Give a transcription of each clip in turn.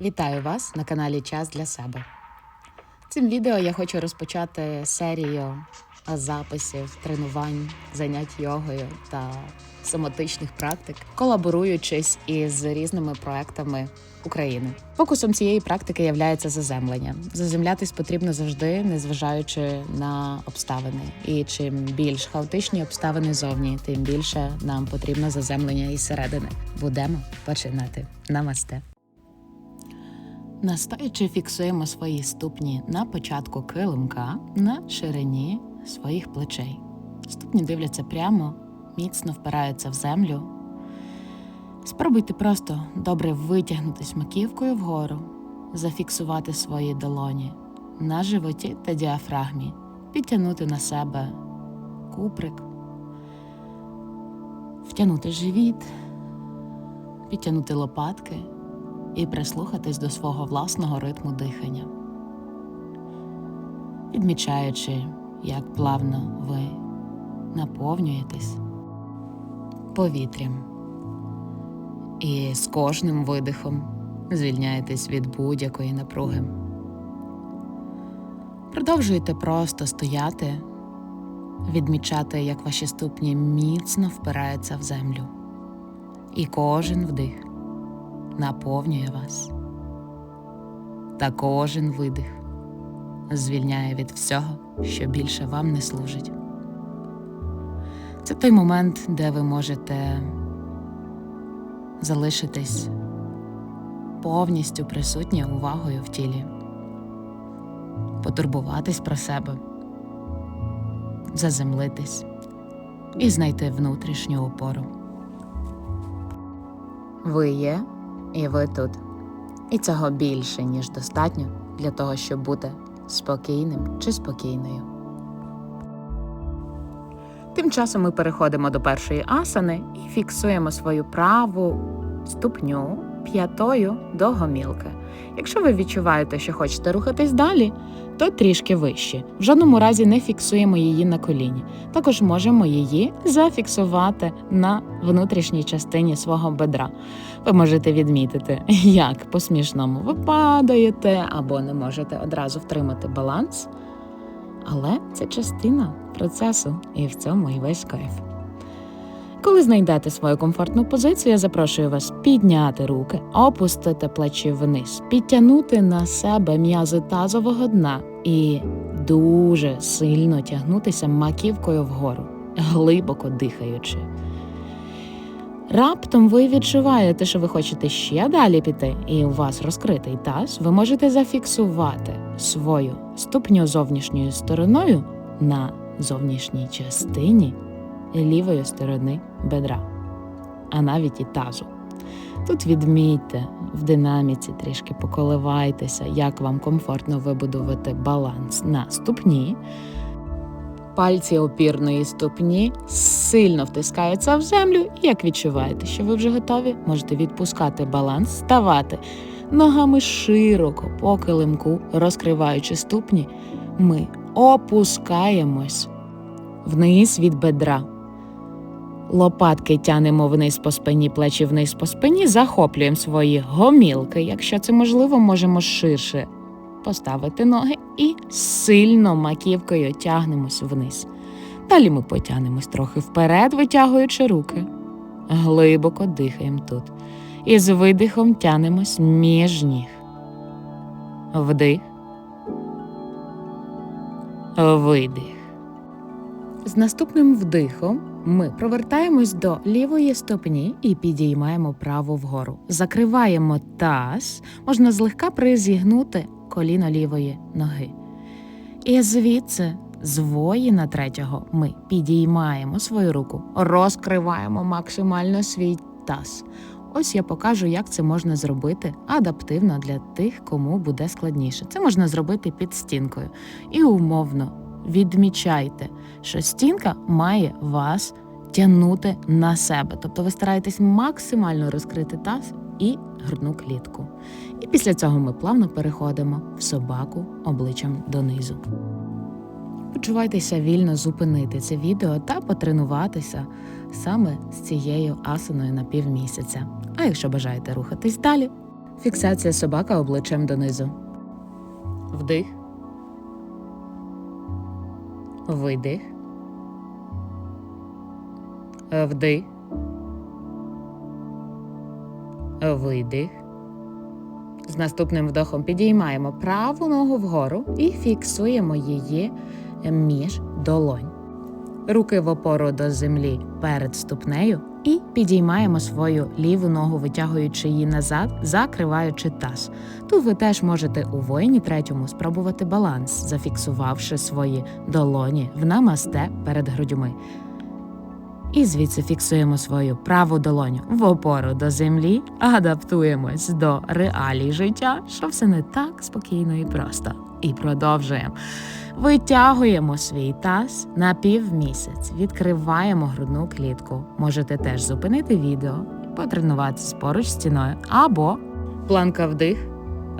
Вітаю вас на каналі Час для себе. Цим відео я хочу розпочати серію записів, тренувань, занять йогою та соматичних практик, колаборуючись із різними проектами України. Фокусом цієї практики є заземлення. Заземлятись потрібно завжди, незважаючи на обставини. І чим більш хаотичні обставини зовні, тим більше нам потрібно заземлення із середини. Будемо починати. Намасте. Настоячи фіксуємо свої ступні на початку килимка на ширині своїх плечей. Ступні дивляться прямо, міцно впираються в землю. Спробуйте просто добре витягнутись маківкою вгору, зафіксувати свої долоні на животі та діафрагмі, підтягнути на себе куприк, втягнути живіт, підтягнути лопатки і прислухатись до свого власного ритму дихання, відмічаючи, як плавно ви наповнюєтесь повітрям. І з кожним видихом звільняєтесь від будь-якої напруги. Продовжуйте просто стояти, відмічати, як ваші ступні міцно впираються в землю, і кожен вдих наповнює вас. Та кожен видих звільняє від всього, що більше вам не служить. Це той момент, де ви можете залишитись повністю присутні увагою в тілі, потурбуватись про себе, заземлитись і знайти внутрішню опору. Ви є і ви тут. І цього більше, ніж достатньо для того, щоб бути спокійним чи спокійною. Тим часом ми переходимо до першої асани і фіксуємо свою праву ступню п'ятою до гомілки. Якщо ви відчуваєте, що хочете рухатись далі, то трішки вище. В жодному разі не фіксуємо її на коліні. Також можемо її зафіксувати на внутрішній частині свого бедра. Ви можете відмітити, як по-смішному ви падаєте або не можете одразу втримати баланс. Але це частина процесу, і в цьому і весь кайф. Коли знайдете свою комфортну позицію, я запрошую вас підняти руки, опустити плечі вниз, підтягнути на себе м'язи тазового дна і дуже сильно тягнутися маківкою вгору, глибоко дихаючи. Раптом ви відчуваєте, що ви хочете ще далі піти, і у вас розкритий таз, ви можете зафіксувати свою ступню зовнішньою стороною на зовнішній частині лівої сторони бедра, а навіть і тазу. Тут відмійте в динаміці, трішки поколивайтеся, як вам комфортно вибудувати баланс на ступні. Пальці опірної ступні сильно втискаються в землю, і як відчуваєте, що ви вже готові, можете відпускати баланс, ставати ногами широко по килимку, розкриваючи ступні, ми опускаємось вниз від бедра. Лопатки тянемо вниз по спині, плечі вниз по спині, захоплюємо свої гомілки. Якщо це можливо, можемо ширше поставити ноги і сильно маківкою тягнемось вниз. Далі ми потягнемось трохи вперед, витягуючи руки. Глибоко дихаємо тут. І з видихом тянемось між ніг. Вдих. Видих. З наступним вдихом ми провертаємось до лівої ступні і підіймаємо праву вгору. Закриваємо таз, можна злегка призігнути коліно лівої ноги. І звідси, з воїна третього, ми підіймаємо свою руку, розкриваємо максимально свій таз. Ось я покажу, як це можна зробити адаптивно для тих, кому буде складніше. Це можна зробити під стінкою. І умовно відмічайте, що стінка має вас тягнути на себе. Тобто ви стараєтесь максимально розкрити таз і грудну клітку. І після цього ми плавно переходимо в собаку обличчям донизу. Почувайтеся вільно зупинити це відео та потренуватися саме з цією асаною на півмісяця. А якщо бажаєте рухатись далі, Фіксація собака обличчям донизу. Вдих. Видих. Вдих. Видих. З наступним вдохом підіймаємо праву ногу вгору і фіксуємо її між долонь. Руки в опору до землі перед ступнею і підіймаємо свою ліву ногу, витягуючи її назад, закриваючи таз. Тут ви теж можете у воїні третьому спробувати баланс, зафіксувавши свої долоні в намасте перед грудьми. І звідси фіксуємо свою праву долоню в опору до землі, адаптуємось до реалій життя, що все не так спокійно і просто. І продовжуємо. Витягуємо свій таз на півмісяць, відкриваємо грудну клітку. Можете теж зупинити відео, потренуватися поруч стіною або планка вдих,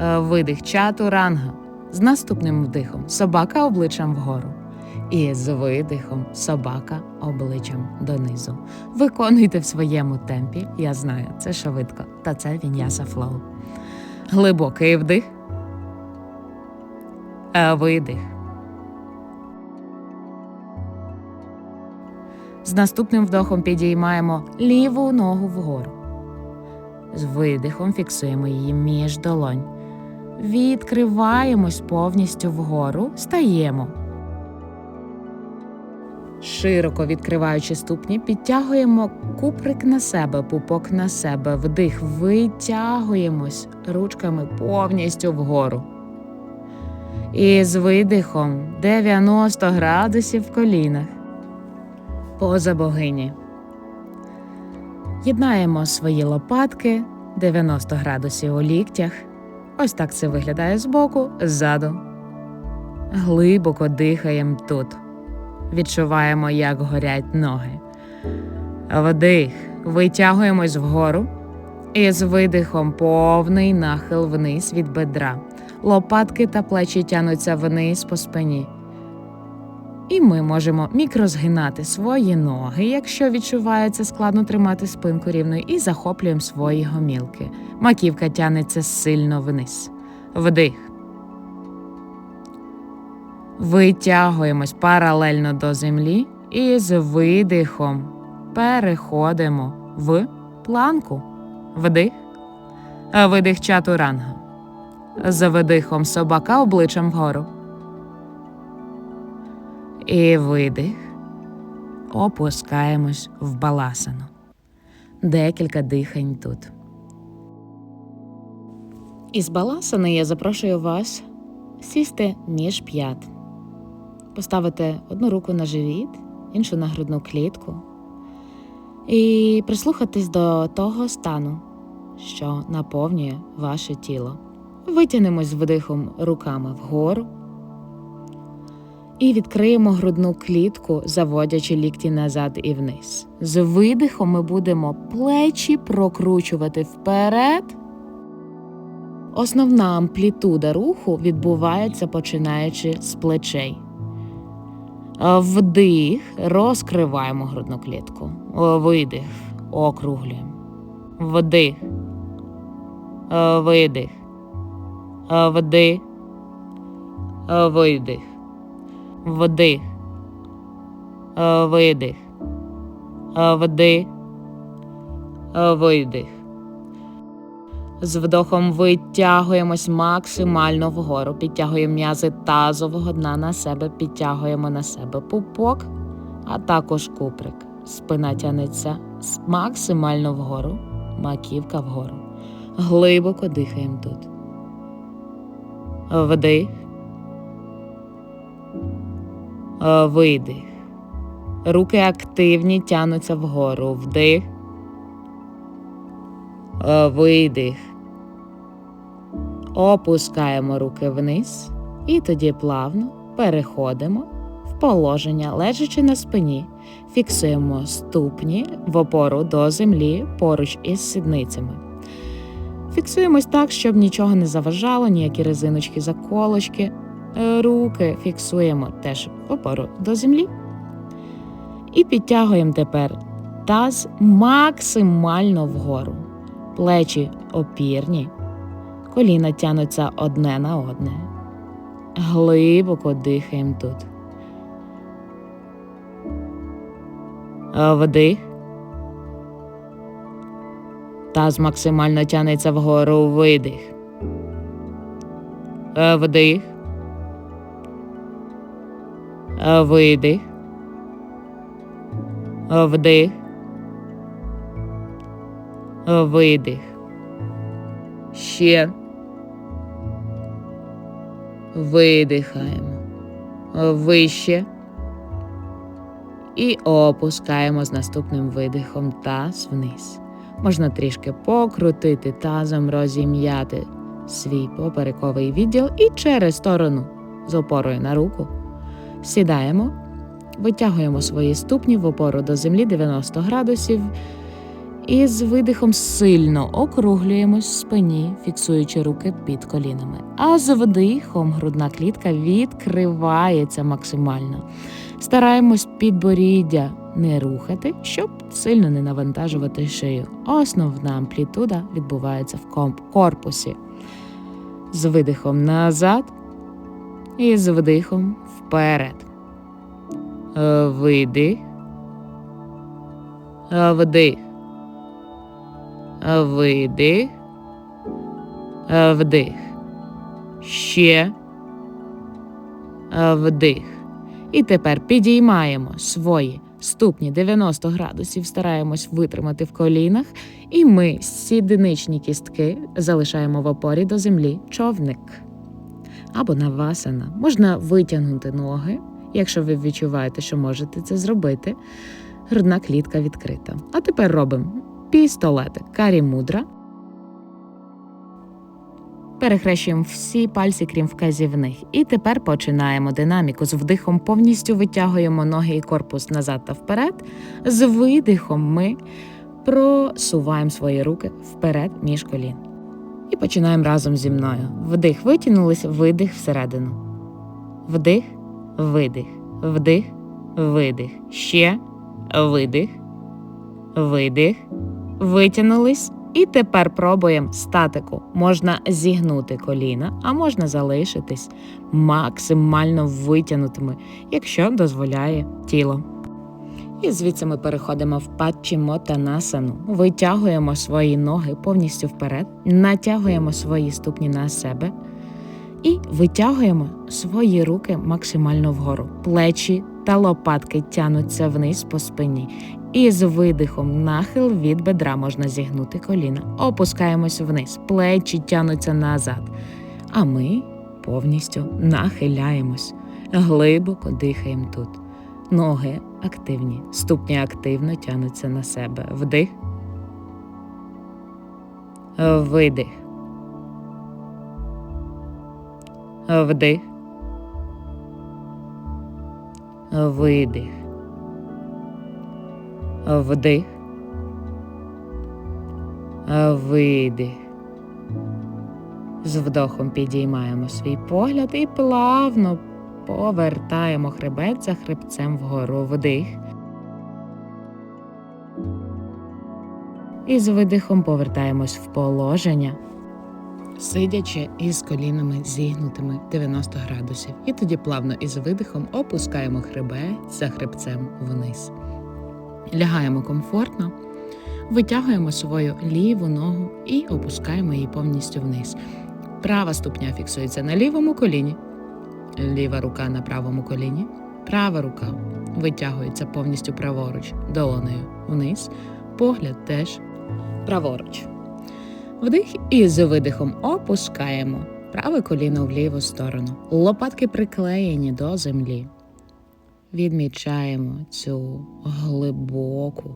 е, видих чату ранга. З наступним вдихом собака обличчям вгору. І з видихом собака обличчям донизу. Виконуйте в своєму темпі, я знаю, це швидко, та це віньяса флоу. Глибокий вдих. Видих. З наступним вдохом підіймаємо ліву ногу вгору. З видихом фіксуємо її між долонь. Відкриваємось повністю вгору, стаємо. Широко відкриваючи ступні, підтягуємо куприк на себе, пупок на себе, вдих, витягуємось ручками повністю вгору. І з видихом 90 градусів в колінах. Поза богині. Єднаємо свої лопатки 90 градусів у ліктях. Ось так це виглядає збоку, ззаду. Глибоко дихаємо тут. Відчуваємо, як горять ноги. Вдих. Витягуємось вгору. І з видихом повний нахил вниз від бедра. Лопатки та плечі тянуться вниз по спині. І ми можемо мікрозгинати свої ноги, якщо відчувається складно тримати спинку рівною, і захоплюємо свої гомілки. Маківка тянеться сильно вниз. Вдих. Витягуємось паралельно до землі і з видихом переходимо в планку. Вдих. Видих чатуранга. З видихом собака обличчям вгору. І видих. Опускаємось в баласану. Декілька дихань тут. Із баласани я запрошую вас сісти між п'ят. Поставити одну руку на живіт, іншу на грудну клітку. І прислухатись до того стану, що наповнює ваше тіло. Витягнемось з вдихом руками вгору і відкриємо грудну клітку, заводячи лікті назад і вниз. З видихом ми будемо плечі прокручувати вперед. Основна амплітуда руху відбувається починаючи з плечей. Вдих, розкриваємо грудну клітку. Видих, округлюємо. Вдих. Видих. Вдих. Видих. Вдих. Видих. Вдих. Видих. З вдохом витягуємось максимально вгору, підтягуємо м'язи тазового дна на себе, підтягуємо на себе пупок, а також куприк. Спина тянеться максимально вгору, маківка вгору. Глибоко дихаємо тут. Вдих. Видих. Руки активні тянуться вгору. Вдих. Видих. Опускаємо руки вниз і тоді плавно переходимо в положення, лежачи на спині, фіксуємо ступні в опору до землі поруч із сідницями. Фіксуємось так, щоб нічого не заважало, ніякі резиночки, заколочки. Руки фіксуємо теж в опору до землі. І підтягуємо тепер таз максимально вгору. Плечі опірні, Коліна тянуться одне на одне. Глибоко дихаємо тут. Вдих. Таз максимально тянеться вгору видих. Вдих. Видих. Вдих. Видих. Ще. Видихаємо. Вище. І опускаємо з наступним видихом таз вниз. Можна трішки покрутити тазом, розім'яти свій поперековий відділ і через сторону з опорою на руку сідаємо, витягуємо свої ступні в опору до землі 90 градусів і з видихом сильно округлюємось в спині, фіксуючи руки під колінами. А з вдихом грудна клітка відкривається максимально. Стараємось підборіддя не рухати, щоб сильно не навантажувати шию. Основна амплітуда відбувається в корпусі. З видихом назад і з вдихом вперед. Видих. Вдих. Видих. Вдих. Ще. Вдих. І тепер підіймаємо свої ступні 90 градусів, стараємось витримати в колінах, і ми сідничні кістки залишаємо в опорі до землі човник або навасана. Можна витягнути ноги, якщо ви відчуваєте, що можете це зробити. Грудна клітка відкрита. А тепер робимо пістолетик карі мудра. Перехрещуємо всі пальці, крім вказівних. І тепер починаємо динаміку. З вдихом повністю витягуємо ноги і корпус назад та вперед. З видихом ми просуваємо свої руки вперед між колін. І починаємо разом зі мною. Вдих витягнулись, видих всередину. Вдих, видих, вдих, видих. Ще видих, видих, витягнулись. І тепер пробуємо статику. Можна зігнути коліна, а можна залишитись максимально витягнутими, якщо дозволяє тіло. І звідси ми переходимо в патчімотанасану. Витягуємо свої ноги повністю вперед, натягуємо свої ступні на себе і витягуємо свої руки максимально вгору. Плечі та лопатки тянуться вниз по спині. І з видихом нахил від бедра можна зігнути коліна. Опускаємось вниз, плечі тянуться назад. А ми повністю нахиляємось, глибоко дихаємо тут. Ноги активні, ступні активно тянуться на себе. Вдих. Видих. Вдих. Видих. Вдих. Видих. З вдохом підіймаємо свій погляд і плавно повертаємо хребет за хребцем вгору. Вдих. І з видихом повертаємось в положення, сидячи із колінами зігнутими 90 градусів. І тоді плавно із видихом опускаємо хребет за хребцем вниз. Лягаємо комфортно, витягуємо свою ліву ногу і опускаємо її повністю вниз. Права ступня фіксується на лівому коліні, ліва рука на правому коліні, права рука витягується повністю праворуч долонею вниз, погляд теж праворуч. Вдих і з видихом опускаємо праве коліно в ліву сторону. Лопатки приклеєні до землі. Відмічаємо цю глибоку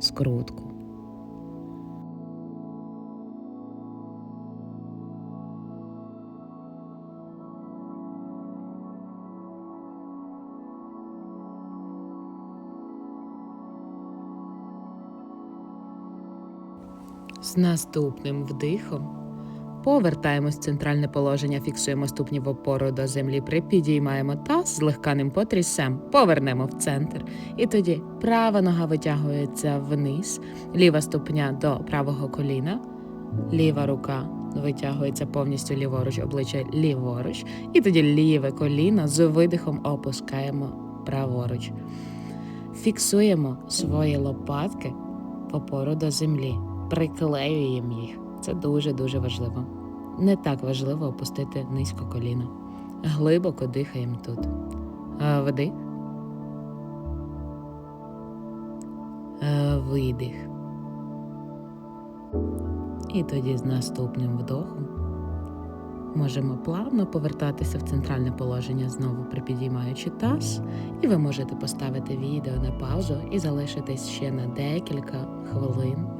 скрутку. З наступним вдихом повертаємось в центральне положення, фіксуємо ступні в опору до землі, припідіймаємо таз, злегка ним потрясем, повернемо в центр. І тоді права нога витягується вниз, ліва ступня до правого коліна, ліва рука витягується повністю ліворуч, обличчя ліворуч, і тоді ліве коліно з видихом опускаємо праворуч. Фіксуємо свої лопатки в опору до землі, приклеюємо їх. Це дуже-дуже важливо. Не так важливо опустити низько коліно. Глибоко дихаємо тут. Вдих. Видих. І тоді з наступним вдохом можемо плавно повертатися в центральне положення, знову припідіймаючи таз, і ви можете поставити відео на паузу і залишитись ще на декілька хвилин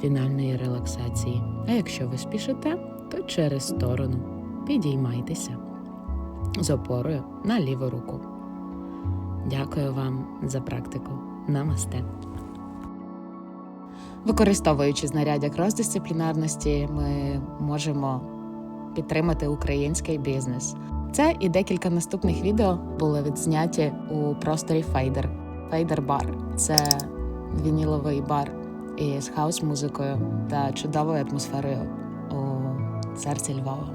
фінальної релаксації. А якщо ви спішите, то через сторону підіймайтеся з опорою на ліву руку. Дякую вам за практику. Намасте. Використовуючи знаряддя крос-дисциплінарності, ми можемо підтримати український бізнес. Це і декілька наступних відео були відзняті у просторі Фейдер. Фейдер бар це вініловий бар із хаус-музикою та чудовою атмосферою у серці Львова.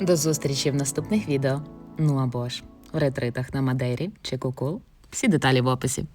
До зустрічі в наступних відео. Ну або ж в ретритах на Мадейрі чи Кукул. Всі деталі в описі.